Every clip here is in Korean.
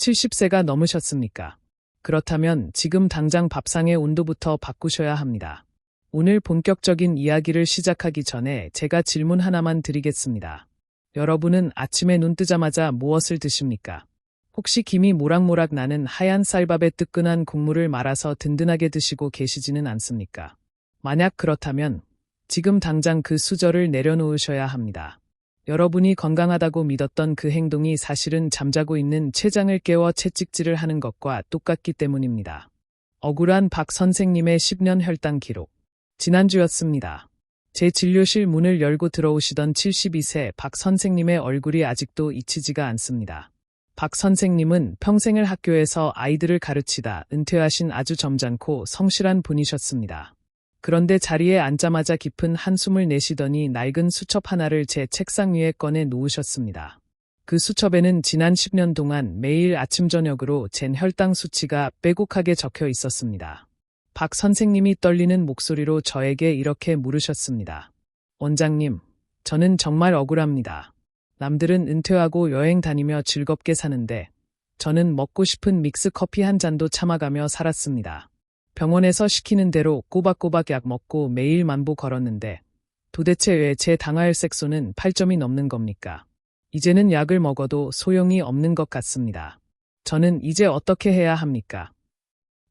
70세가 넘으셨습니까? 그렇다면 지금 당장 밥상의 온도부터 바꾸셔야 합니다. 오늘 본격적인 이야기를 시작하기 전에 제가 질문 하나만 드리겠습니다. 여러분은 아침에 눈 뜨자마자 무엇을 드십니까? 혹시 김이 모락모락 나는 하얀 쌀밥에 뜨끈한 국물을 말아서 든든하게 드시고 계시지는 않습니까? 만약 그렇다면 지금 당장 그 수저를 내려놓으셔야 합니다. 여러분이 건강하다고 믿었던 그 행동이 사실은 잠자고 있는 췌장을 깨워 채찍질을 하는 것과 똑같기 때문입니다. 억울한 박 선생님의 10년 혈당 기록. 지난주였습니다. 제 진료실 문을 열고 들어오시던 72세 박 선생님의 얼굴이 아직도 잊히지가 않습니다. 박 선생님은 평생을 학교에서 아이들을 가르치다 은퇴하신 아주 점잖고 성실한 분이셨습니다. 그런데 자리에 앉자마자 깊은 한숨을 내쉬더니 낡은 수첩 하나를 제 책상 위에 꺼내 놓으셨습니다. 그 수첩에는 지난 10년 동안 매일 아침 저녁으로 잰 혈당 수치가 빼곡하게 적혀 있었습니다. 박 선생님이 떨리는 목소리로 저에게 이렇게 물으셨습니다. 원장님, 저는 정말 억울합니다. 남들은 은퇴하고 여행 다니며 즐겁게 사는데 저는 먹고 싶은 믹스 커피 한 잔도 참아가며 살았습니다. 병원에서 시키는 대로 꼬박꼬박 약 먹고 매일 만보 걸었는데 도대체 왜 제 당화혈색소는 8점이 넘는 겁니까? 이제는 약을 먹어도 소용이 없는 것 같습니다. 저는 이제 어떻게 해야 합니까?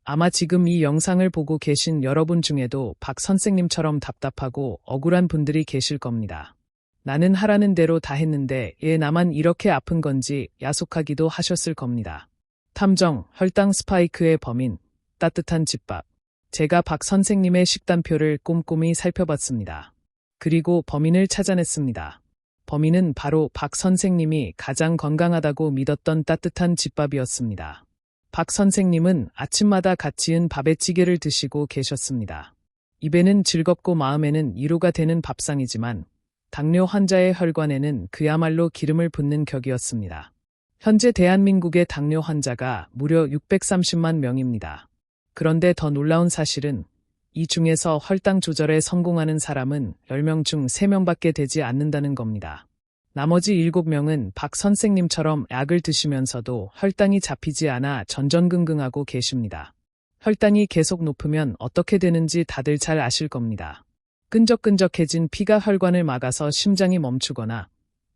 아마 지금 이 영상을 보고 계신 여러분 중에도 박 선생님처럼 답답하고 억울한 분들이 계실 겁니다. 나는 하라는 대로 다 했는데 얘 나만 이렇게 아픈 건지 야속하기도 하셨을 겁니다. 탐정, 혈당 스파이크의 범인, 따뜻한 집밥. 제가 박 선생님의 식단표를 꼼꼼히 살펴봤습니다. 그리고 범인을 찾아냈습니다. 범인은 바로 박 선생님이 가장 건강하다고 믿었던 따뜻한 집밥이었습니다. 박 선생님은 아침마다 갓 지은 밥에 찌개를 드시고 계셨습니다. 입에는 즐겁고 마음에는 위로가 되는 밥상이지만 당뇨 환자의 혈관에는 그야말로 기름을 붓는 격이었습니다. 현재 대한민국의 당뇨 환자가 무려 630만 명입니다. 그런데 더 놀라운 사실은 이 중에서 혈당 조절에 성공하는 사람은 10명 중 3명밖에 되지 않는다는 겁니다. 나머지 7명은 박 선생님처럼 약을 드시면서도 혈당이 잡히지 않아 전전긍긍하고 계십니다. 혈당이 계속 높으면 어떻게 되는지 다들 잘 아실 겁니다. 끈적끈적해진 피가 혈관을 막아서 심장이 멈추거나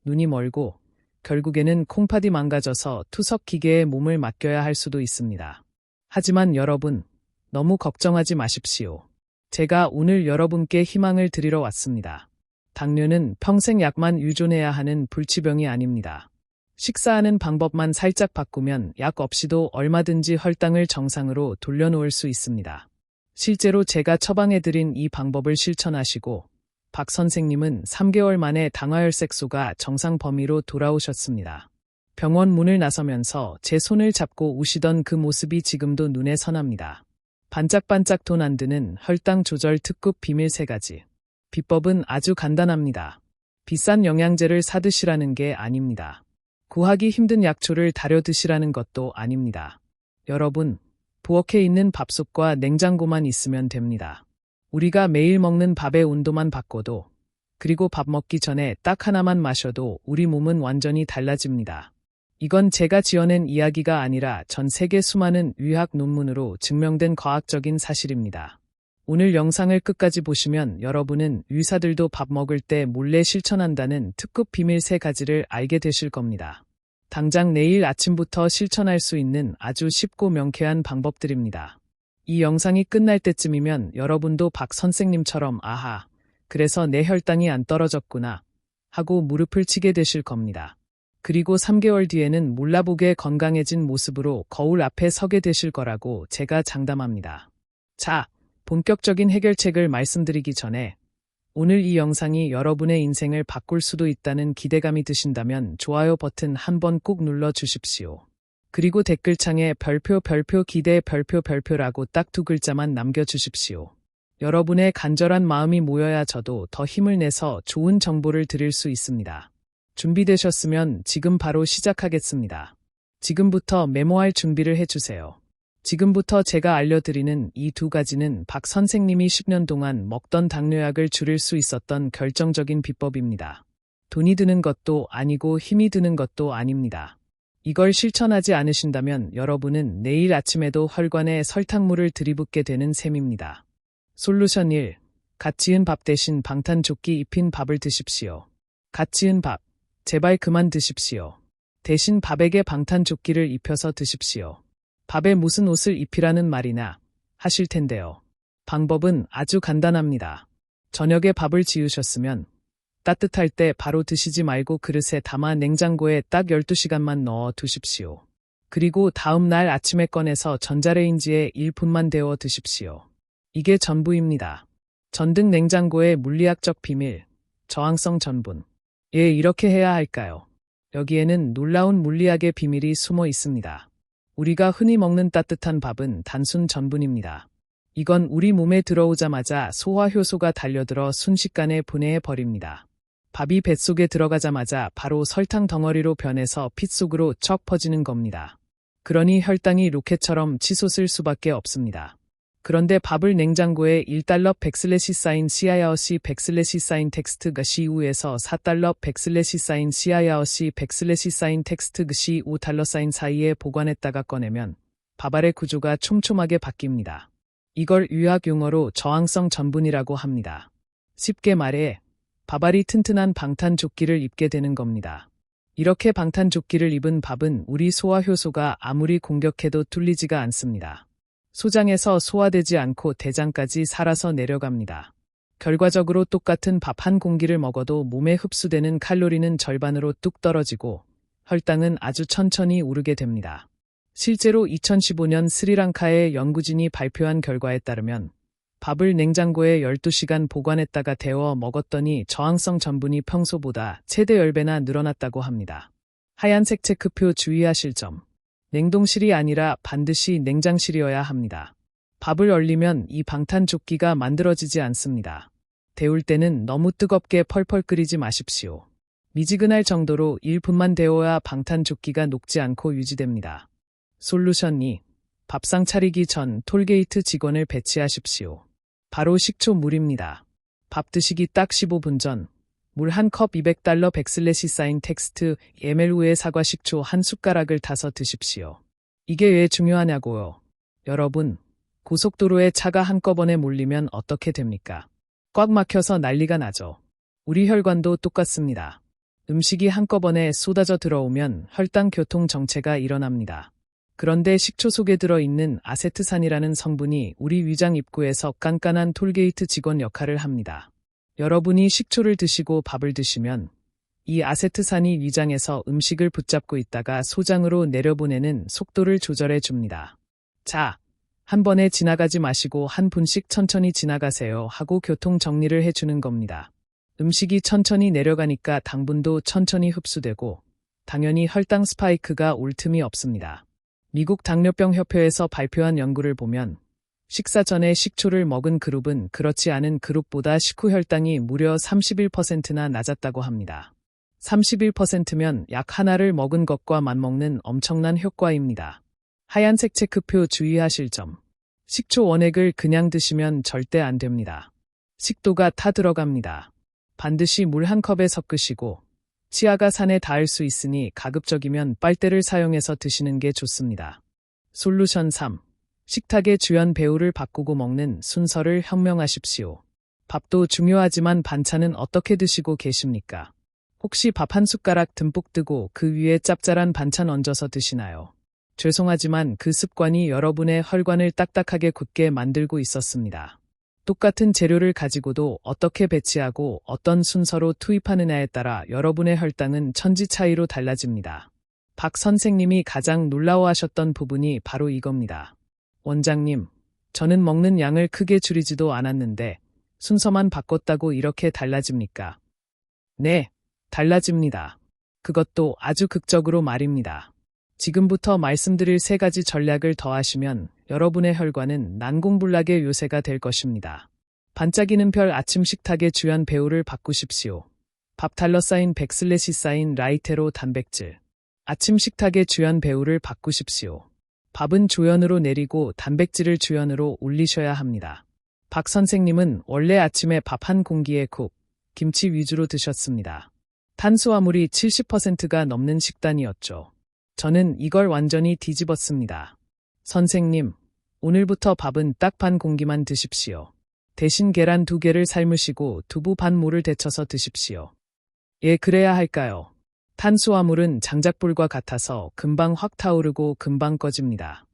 눈이 멀고 결국에는 콩팥이 망가져서 투석 기계에 몸을 맡겨야 할 수도 있습니다. 하지만 여러분, 너무 걱정하지 마십시오. 제가 오늘 여러분께 희망을 드리러 왔습니다. 당뇨는 평생 약만 유존해야 하는 불치병이 아닙니다. 식사하는 방법만 살짝 바꾸면 약 없이도 얼마든지 혈당을 정상으로 돌려놓을 수 있습니다. 실제로 제가 처방해드린 이 방법을 실천하시고 박 선생님은 3개월 만에 당화혈색소가 정상 범위로 돌아오셨습니다. 병원 문을 나서면서 제 손을 잡고 우시던 그 모습이 지금도 눈에 선합니다. 반짝반짝 돈 안 드는 혈당 조절 특급 비밀 세 가지. 비법은 아주 간단합니다. 비싼 영양제를 사드시라는 게 아닙니다. 구하기 힘든 약초를 다려 드시라는 것도 아닙니다. 여러분, 부엌에 있는 밥솥과 냉장고만 있으면 됩니다. 우리가 매일 먹는 밥의 온도만 바꿔도, 그리고 밥 먹기 전에 딱 하나만 마셔도 우리 몸은 완전히 달라집니다. 이건 제가 지어낸 이야기가 아니라 전 세계 수많은 의학 논문으로 증명된 과학적인 사실입니다. 오늘 영상을 끝까지 보시면 여러분은 의사들도 밥 먹을 때 몰래 실천한다는 특급 비밀 세 가지를 알게 되실 겁니다. 당장 내일 아침부터 실천할 수 있는 아주 쉽고 명쾌한 방법들입니다. 이 영상이 끝날 때쯤이면 여러분도 박 선생님처럼 아하, 그래서 내 혈당이 안 떨어졌구나 하고 무릎을 치게 되실 겁니다. 그리고 3개월 뒤에는 몰라보게 건강해진 모습으로 거울 앞에 서게 되실 거라고 제가 장담합니다. 자, 본격적인 해결책을 말씀드리기 전에 오늘 이 영상이 여러분의 인생을 바꿀 수도 있다는 기대감이 드신다면 좋아요 버튼 한번 꼭 눌러 주십시오. 그리고 댓글창에 별표 별표 기대 별표 별표라고 딱 두 글자만 남겨주십시오. 여러분의 간절한 마음이 모여야 저도 더 힘을 내서 좋은 정보를 드릴 수 있습니다. 준비되셨으면 지금 바로 시작하겠습니다. 지금부터 메모할 준비를 해주세요. 지금부터 제가 알려드리는 이 두 가지는 박 선생님이 10년 동안 먹던 당뇨약을 줄일 수 있었던 결정적인 비법입니다. 돈이 드는 것도 아니고 힘이 드는 것도 아닙니다. 이걸 실천하지 않으신다면 여러분은 내일 아침에도 혈관에 설탕물을 들이붓게 되는 셈입니다. 솔루션 1. 갓 지은 밥 대신 방탄조끼 입힌 밥을 드십시오. 갓 지은 밥. 제발 그만 드십시오. 대신 밥에게 방탄조끼를 입혀서 드십시오. 밥에 무슨 옷을 입히라는 말이나 하실 텐데요. 방법은 아주 간단합니다. 저녁에 밥을 지으셨으면 따뜻할 때 바로 드시지 말고 그릇에 담아 냉장고에 딱 12시간만 넣어 두십시오. 그리고 다음 날 아침에 꺼내서 전자레인지에 1분만 데워 드십시오. 이게 전부입니다. 전등 냉장고의 물리학적 비밀, 저항성 전분. 예, 이렇게 해야 할까요? 여기에는 놀라운 물리학의 비밀이 숨어 있습니다. 우리가 흔히 먹는 따뜻한 밥은 단순 전분입니다. 이건 우리 몸에 들어오자마자 소화 효소가 달려들어 순식간에 분해해 버립니다. 밥이 뱃속에 들어가자마자 바로 설탕 덩어리로 변해서 핏 속으로 척 퍼지는 겁니다. 그러니 혈당이 로켓처럼 치솟을 수밖에 없습니다. 그런데 밥을 냉장고에 1달러 100슬래시 사인 시아야어시 100슬래시 사인 텍스트 가시 우에서 4달러 100슬래시 사인 시아야어시 100슬래시 사인 텍스트 그시 5달러 사인 사이에 보관했다가 꺼내면 밥알의 구조가 촘촘하게 바뀝니다. 이걸 의학 용어로 저항성 전분이라고 합니다. 쉽게 말해 밥알이 튼튼한 방탄조끼를 입게 되는 겁니다. 이렇게 방탄조끼를 입은 밥은 우리 소화 효소가 아무리 공격해도 뚫리지가 않습니다. 소장에서 소화되지 않고 대장까지 살아서 내려갑니다. 결과적으로 똑같은 밥 한 공기를 먹어도 몸에 흡수되는 칼로리는 절반으로 뚝 떨어지고 혈당은 아주 천천히 오르게 됩니다. 실제로 2015년 스리랑카의 연구진이 발표한 결과에 따르면 밥을 냉장고에 12시간 보관했다가 데워 먹었더니 저항성 전분이 평소보다 최대 10배나 늘어났다고 합니다. 하얀색 체크표 주의하실 점. 냉동실이 아니라 반드시 냉장실이어야 합니다. 밥을 얼리면 이 방탄조끼가 만들어지지 않습니다. 데울 때는 너무 뜨겁게 펄펄 끓이지 마십시오. 미지근할 정도로 1분만 데워야 방탄조끼가 녹지 않고 유지됩니다. 솔루션 2. 밥상 차리기 전 톨게이트 직원을 배치하십시오. 바로 식초 물입니다. 밥 드시기 딱 15분 전, 물 한 컵 200달러 백슬래시 사인 텍스트 ML우의 사과 식초 한 숟가락을 타서 드십시오. 이게 왜 중요하냐고요. 여러분, 고속도로에 차가 한꺼번에 몰리면 어떻게 됩니까? 꽉 막혀서 난리가 나죠. 우리 혈관도 똑같습니다. 음식이 한꺼번에 쏟아져 들어오면 혈당 교통 정체가 일어납니다. 그런데 식초 속에 들어있는 아세트산이라는 성분이 우리 위장 입구에서 깐깐한 톨게이트 직원 역할을 합니다. 여러분이 식초를 드시고 밥을 드시면 이 아세트산이 위장에서 음식을 붙잡고 있다가 소장으로 내려보내는 속도를 조절해 줍니다. 자, 한 번에 지나가지 마시고 한 분씩 천천히 지나가세요 하고 교통 정리를 해주는 겁니다. 음식이 천천히 내려가니까 당분도 천천히 흡수되고 당연히 혈당 스파이크가 올 틈이 없습니다. 미국 당뇨병 협회에서 발표한 연구를 보면 식사 전에 식초를 먹은 그룹은 그렇지 않은 그룹보다 식후 혈당이 무려 31%나 낮았다고 합니다. 31%면 약 하나를 먹은 것과 맞먹는 엄청난 효과입니다. 하얀색 체크표 주의하실 점. 식초 원액을 그냥 드시면 절대 안 됩니다. 식도가 타 들어갑니다. 반드시 물 한 컵에 섞으시고 치아가 산에 닿을 수 있으니 가급적이면 빨대를 사용해서 드시는 게 좋습니다. 솔루션 3. 식탁의 주연 배우를 바꾸고 먹는 순서를 현명하십시오. 밥도 중요하지만 반찬은 어떻게 드시고 계십니까? 혹시 밥 한 숟가락 듬뿍 뜨고 그 위에 짭짤한 반찬 얹어서 드시나요? 죄송하지만 그 습관이 여러분의 혈관을 딱딱하게 굳게 만들고 있었습니다. 똑같은 재료를 가지고도 어떻게 배치하고 어떤 순서로 투입하느냐에 따라 여러분의 혈당은 천지 차이로 달라집니다. 박 선생님이 가장 놀라워하셨던 부분이 바로 이겁니다. 원장님, 저는 먹는 양을 크게 줄이지도 않았는데 순서만 바꿨다고 이렇게 달라집니까? 네, 달라집니다. 그것도 아주 극적으로 말입니다. 지금부터 말씀드릴 세 가지 전략을 더하시면 여러분의 혈관은 난공불락의 요새가 될 것입니다. 반짝이는 별 아침 식탁의 주연 배우를 바꾸십시오. 밥 달러 쌓인 백슬래시 쌓인 라이테로 단백질. 아침 식탁의 주연 배우를 바꾸십시오. 밥은 조연으로 내리고 단백질을 주연으로 올리셔야 합니다. 박 선생님은 원래 아침에 밥 한 공기에 국, 김치 위주로 드셨습니다. 탄수화물이 70%가 넘는 식단이었죠. 저는 이걸 완전히 뒤집었습니다. 선생님, 오늘부터 밥은 딱 반 공기만 드십시오. 대신 계란 두 개를 삶으시고 두부 반 물을 데쳐서 드십시오. 예, 그래야 할까요? 탄수화물은 장작불과 같아서 금방 확 타오르고 금방 꺼집니다.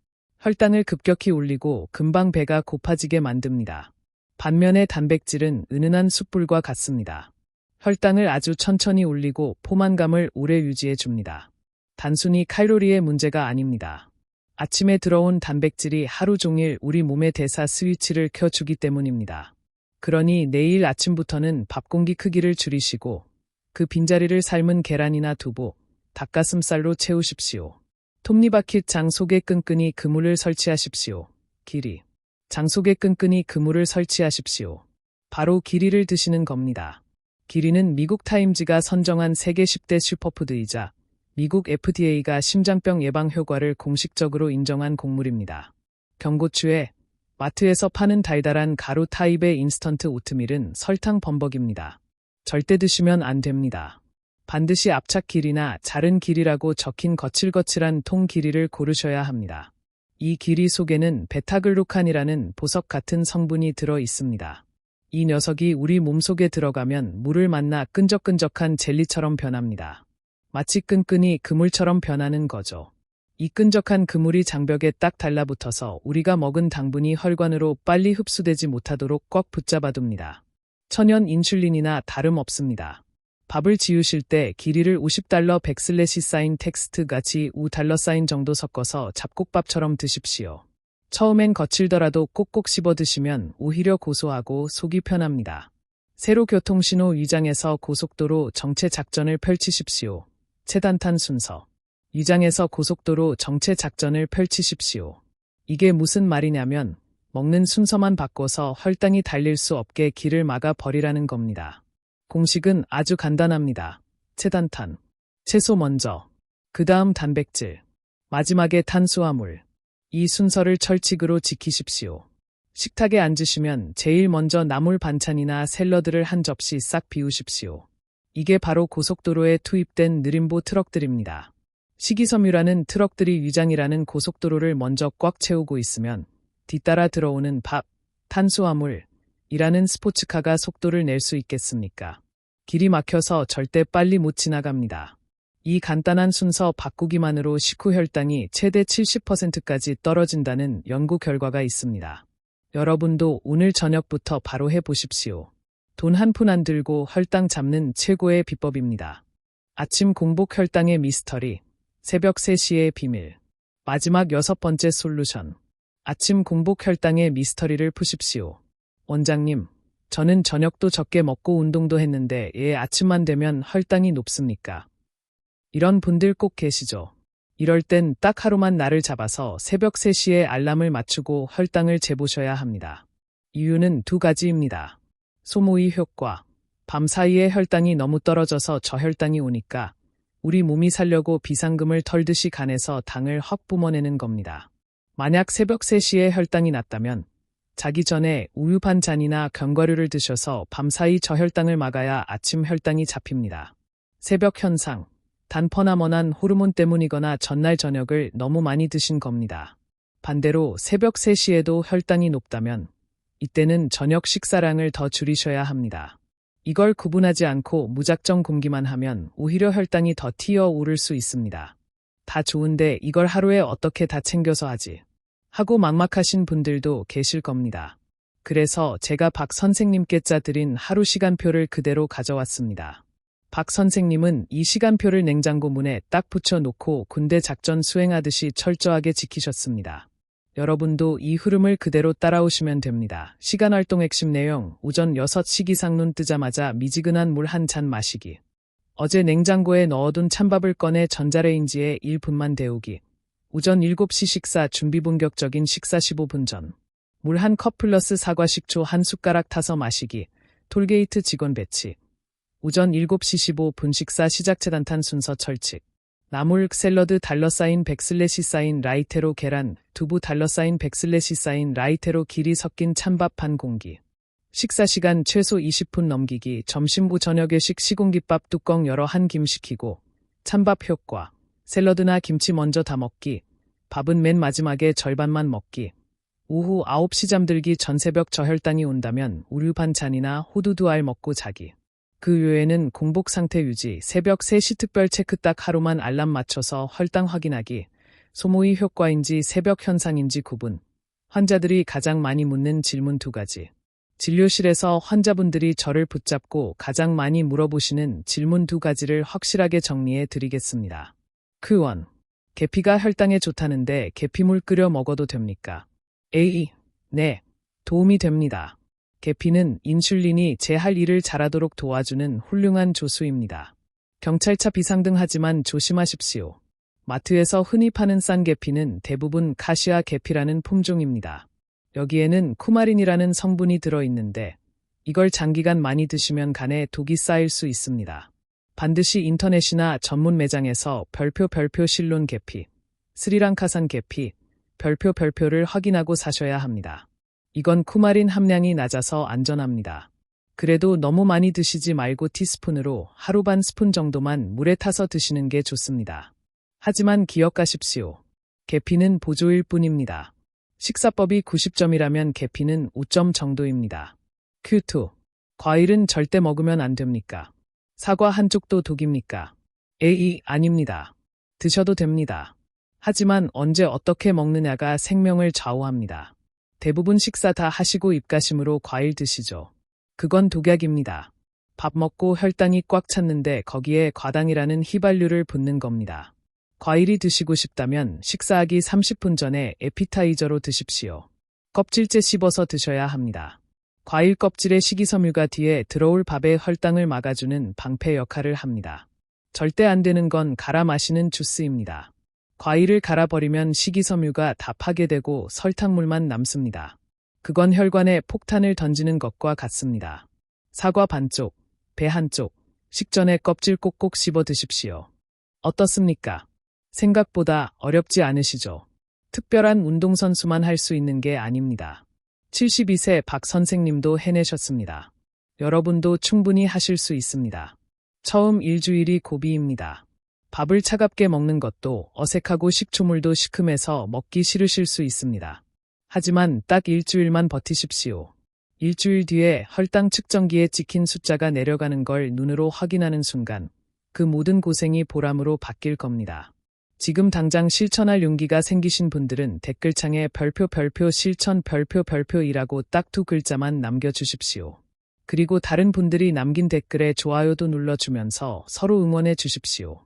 혈당을 급격히 올리고 금방 배가 고파지게 만듭니다. 반면에 단백질은 은은한 숯불과 같습니다. 혈당을 아주 천천히 올리고 포만감을 오래 유지해 줍니다. 단순히 칼로리의 문제가 아닙니다. 아침에 들어온 단백질이 하루 종일 우리 몸의 대사 스위치를 켜주기 때문입니다. 그러니 내일 아침부터는 밥 공기 크기를 줄이시고 그 빈자리를 삶은 계란이나 두부, 닭가슴살로 채우십시오. 톱니바퀴 장 속에 끈끈이 그물을 설치하십시오. 길이. 장 속에 끈끈이 그물을 설치하십시오. 바로 길이를 드시는 겁니다. 길이는 미국 타임즈가 선정한 세계 10대 슈퍼푸드이자 미국 FDA가 심장병 예방 효과를 공식적으로 인정한 곡물입니다. 경고추에 마트에서 파는 달달한 가루 타입의 인스턴트 오트밀은 설탕 범벅입니다. 절대 드시면 안 됩니다. 반드시 앞착 길이나 자른 길이라고 적힌 거칠거칠한 통 길이를 고르셔야 합니다. 이 길이 속에는 베타글루칸이라는 보석 같은 성분이 들어 있습니다. 이 녀석이 우리 몸속에 들어가면 물을 만나 끈적끈적한 젤리처럼 변합니다. 마치 끈끈이 그물처럼 변하는 거죠. 이 끈적한 그물이 장벽에 딱 달라붙어서 우리가 먹은 당분이 혈관으로 빨리 흡수되지 못하도록 꽉 붙잡아둡니다. 천연 인슐린이나 다름없습니다. 밥을 지우실 때 길이를 50달러 백슬래시 사인 텍스트 같이 우 달러 사인 정도 섞어서 잡곡밥처럼 드십시오. 처음엔 거칠더라도 꼭꼭 씹어 드시면 오히려 고소하고 속이 편합니다. 세로 교통신호 위장에서 고속도로 정체 작전을 펼치십시오. 체단탄 순서. 위장에서 고속도로 정체 작전을 펼치십시오. 이게 무슨 말이냐면 먹는 순서만 바꿔서 혈당이 달릴 수 없게 길을 막아 버리라는 겁니다. 공식은 아주 간단합니다. 체단탄. 채소 먼저. 그 다음 단백질. 마지막에 탄수화물. 이 순서를 철칙으로 지키십시오. 식탁에 앉으시면 제일 먼저 나물 반찬이나 샐러드를 한 접시 싹 비우십시오. 이게 바로 고속도로에 투입된 느림보 트럭들입니다. 식이섬유라는 트럭들이 위장이라는 고속도로를 먼저 꽉 채우고 있으면 뒤따라 들어오는 밥, 탄수화물, 이라는 스포츠카가 속도를 낼 수 있겠습니까? 길이 막혀서 절대 빨리 못 지나갑니다. 이 간단한 순서 바꾸기만으로 식후 혈당이 최대 70%까지 떨어진다는 연구 결과가 있습니다. 여러분도 오늘 저녁부터 바로 해보십시오. 돈 한 푼 안 들고 혈당 잡는 최고의 비법입니다. 아침 공복 혈당의 미스터리, 새벽 3시의 비밀, 마지막 여섯 번째 솔루션. 아침 공복 혈당의 미스터리를 푸십시오. 원장님, 저는 저녁도 적게 먹고 운동도 했는데 예 아침만 되면 혈당이 높습니까? 이런 분들 꼭 계시죠? 이럴 땐 딱 하루만 나를 잡아서 새벽 3시에 알람을 맞추고 혈당을 재보셔야 합니다. 이유는 두 가지입니다. 소모의 효과. 밤 사이에 혈당이 너무 떨어져서 저혈당이 오니까 우리 몸이 살려고 비상금을 털듯이 간에서 당을 확 뿜어내는 겁니다. 만약 새벽 3시에 혈당이 낮다면 자기 전에 우유 반 잔이나 견과류를 드셔서 밤사이 저혈당을 막아야 아침 혈당이 잡힙니다. 새벽 현상. 단퍼나먼한 호르몬 때문이거나 전날 저녁을 너무 많이 드신 겁니다. 반대로 새벽 3시에도 혈당이 높다면 이때는 저녁 식사량을 더 줄이셔야 합니다. 이걸 구분하지 않고 무작정 굶기만 하면 오히려 혈당이 더 튀어 오를 수 있습니다. 다 좋은데 이걸 하루에 어떻게 다 챙겨서 하지? 하고 막막하신 분들도 계실 겁니다. 그래서 제가 박 선생님께 짜드린 하루 시간표를 그대로 가져왔습니다. 박 선생님은 이 시간표를 냉장고 문에 딱 붙여놓고 군대 작전 수행하듯이 철저하게 지키셨습니다. 여러분도 이 흐름을 그대로 따라오시면 됩니다. 시간 활동 핵심 내용, 오전 6시 이상 눈 뜨자마자 미지근한 물 한 잔 마시기. 어제 냉장고에 넣어둔 찬밥을 꺼내 전자레인지에 1분만 데우기. 오전 7시 식사 준비 본격적인 식사 15분 전. 물 한 컵 플러스 사과 식초 한 숟가락 타서 마시기. 톨게이트 직원 배치. 오전 7시 15분 식사 시작 재단탄 순서 철칙. 나물 샐러드 달러 사인 백슬래시 사인 라이테로 계란, 두부 달러 사인 백슬래시 사인 라이테로 길이 섞인 찬밥 한 공기. 식사 시간 최소 20분 넘기기, 점심부 저녁 외식 시공깃밥 뚜껑 열어 한 김 식히고, 찬밥 효과. 샐러드나 김치 먼저 다 먹기. 밥은 맨 마지막에 절반만 먹기. 오후 9시 잠들기 전 새벽 저혈당이 온다면 우유 반찬이나 호두 두 알 먹고 자기. 그 외에는 공복 상태 유지, 새벽 3시 특별 체크 딱 하루만 알람 맞춰서 혈당 확인하기, 소모의 효과인지 새벽 현상인지 구분. 환자들이 가장 많이 묻는 질문 두 가지. 진료실에서 환자분들이 저를 붙잡고 가장 많이 물어보시는 질문 두 가지를 확실하게 정리해 드리겠습니다. 그 원. 계피가 혈당에 좋다는데 계피물 끓여 먹어도 됩니까? A. 네. 도움이 됩니다. 계피는 인슐린이 제 할 일을 잘하도록 도와주는 훌륭한 조수입니다. 경찰차 비상등하지만 조심하십시오. 마트에서 흔히 파는 싼 계피는 대부분 카시아 계피라는 품종입니다. 여기에는 쿠마린이라는 성분이 들어있는데 이걸 장기간 많이 드시면 간에 독이 쌓일 수 있습니다. 반드시 인터넷이나 전문 매장에서 별표 별표 실론 계피, 스리랑카산 계피, 별표 별표를 확인하고 사셔야 합니다. 이건 쿠마린 함량이 낮아서 안전합니다. 그래도 너무 많이 드시지 말고 티스푼으로 하루 반 스푼 정도만 물에 타서 드시는 게 좋습니다. 하지만 기억하십시오. 계피는 보조일 뿐입니다. 식사법이 90점이라면 계피는 5점 정도입니다. Q2. 과일은 절대 먹으면 안 됩니까? 사과 한쪽도 독입니까? A. 아닙니다. 드셔도 됩니다. 하지만 언제 어떻게 먹느냐가 생명을 좌우합니다. 대부분 식사 다 하시고 입가심으로 과일 드시죠. 그건 독약입니다. 밥 먹고 혈당이 꽉 찼는데 거기에 과당이라는 휘발유를 붓는 겁니다. 과일이 드시고 싶다면 식사하기 30분 전에 에피타이저로 드십시오. 껍질째 씹어서 드셔야 합니다. 과일 껍질의 식이섬유가 뒤에 들어올 밥의 혈당을 막아주는 방패 역할을 합니다. 절대 안 되는 건 갈아 마시는 주스입니다. 과일을 갈아 버리면 식이섬유가 다 파괴되고 설탕물만 남습니다. 그건 혈관에 폭탄을 던지는 것과 같습니다. 사과 반쪽, 배 한쪽, 식전에 껍질 꼭꼭 씹어 드십시오. 어떻습니까? 생각보다 어렵지 않으시죠? 특별한 운동선수만 할 수 있는 게 아닙니다. 72세 박 선생님도 해내셨습니다. 여러분도 충분히 하실 수 있습니다. 처음 일주일이 고비입니다. 밥을 차갑게 먹는 것도 어색하고 식초물도 시큼해서 먹기 싫으실 수 있습니다. 하지만 딱 일주일만 버티십시오. 일주일 뒤에 혈당 측정기에 찍힌 숫자가 내려가는 걸 눈으로 확인하는 순간 그 모든 고생이 보람으로 바뀔 겁니다. 지금 당장 실천할 용기가 생기신 분들은 댓글창에 별표 별표 실천 별표 별표이라고 딱 두 글자만 남겨주십시오. 그리고 다른 분들이 남긴 댓글에 좋아요도 눌러주면서 서로 응원해 주십시오.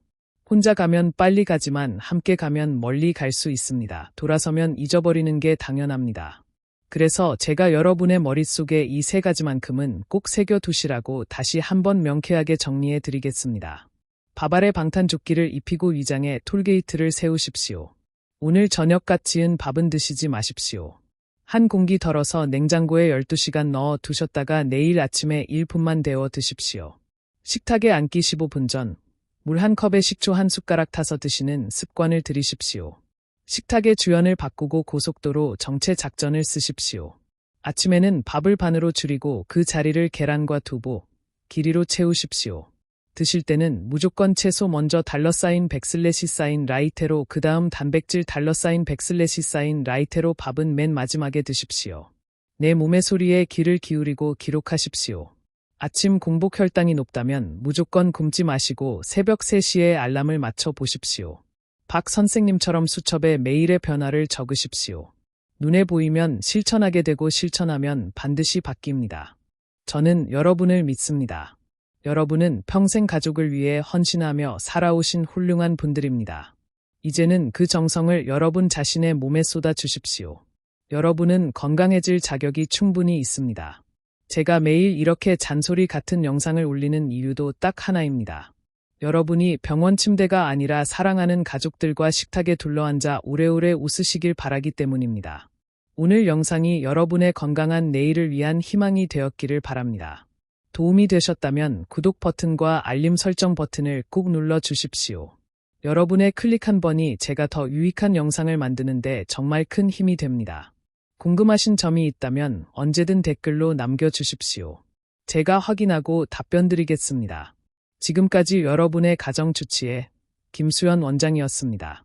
혼자 가면 빨리 가지만 함께 가면 멀리 갈 수 있습니다. 돌아서면 잊어버리는 게 당연합니다. 그래서 제가 여러분의 머릿속에 이 세 가지만큼은 꼭 새겨두시라고 다시 한번 명쾌하게 정리해 드리겠습니다. 밥알에 방탄조끼를 입히고 위장에 톨게이트를 세우십시오. 오늘 저녁같 지은 밥은 드시지 마십시오. 한 공기 덜어서 냉장고에 12시간 넣어 두셨다가 내일 아침에 1분만 데워 드십시오. 식탁에 앉기 15분 전, 물 한 컵에 식초 한 숟가락 타서 드시는 습관을 들이십시오. 식탁의 주연을 바꾸고 고속도로 정체 작전을 쓰십시오. 아침에는 밥을 반으로 줄이고 그 자리를 계란과 두부, 길이로 채우십시오. 드실 때는 무조건 채소 먼저 달러 사인 백슬래시 사인 라이테로 그 다음 단백질 달러 사인 백슬래시 사인 라이테로 밥은 맨 마지막에 드십시오. 내 몸의 소리에 귀를 기울이고 기록하십시오. 아침 공복 혈당이 높다면 무조건 굶지 마시고 새벽 3시에 알람을 맞춰 보십시오. 박 선생님처럼 수첩에 매일의 변화를 적으십시오. 눈에 보이면 실천하게 되고 실천하면 반드시 바뀝니다. 저는 여러분을 믿습니다. 여러분은 평생 가족을 위해 헌신하며 살아오신 훌륭한 분들입니다. 이제는 그 정성을 여러분 자신의 몸에 쏟아 주십시오. 여러분은 건강해질 자격이 충분히 있습니다. 제가 매일 이렇게 잔소리 같은 영상을 올리는 이유도 딱 하나입니다. 여러분이 병원 침대가 아니라 사랑하는 가족들과 식탁에 둘러앉아 오래오래 웃으시길 바라기 때문입니다. 오늘 영상이 여러분의 건강한 내일을 위한 희망이 되었기를 바랍니다. 도움이 되셨다면 구독 버튼과 알림 설정 버튼을 꾹 눌러 주십시오. 여러분의 클릭 한 번이 제가 더 유익한 영상을 만드는데 정말 큰 힘이 됩니다. 궁금하신 점이 있다면 언제든 댓글로 남겨주십시오. 제가 확인하고 답변 드리겠습니다. 지금까지 여러분의 가정 주치의 김수연 원장이었습니다.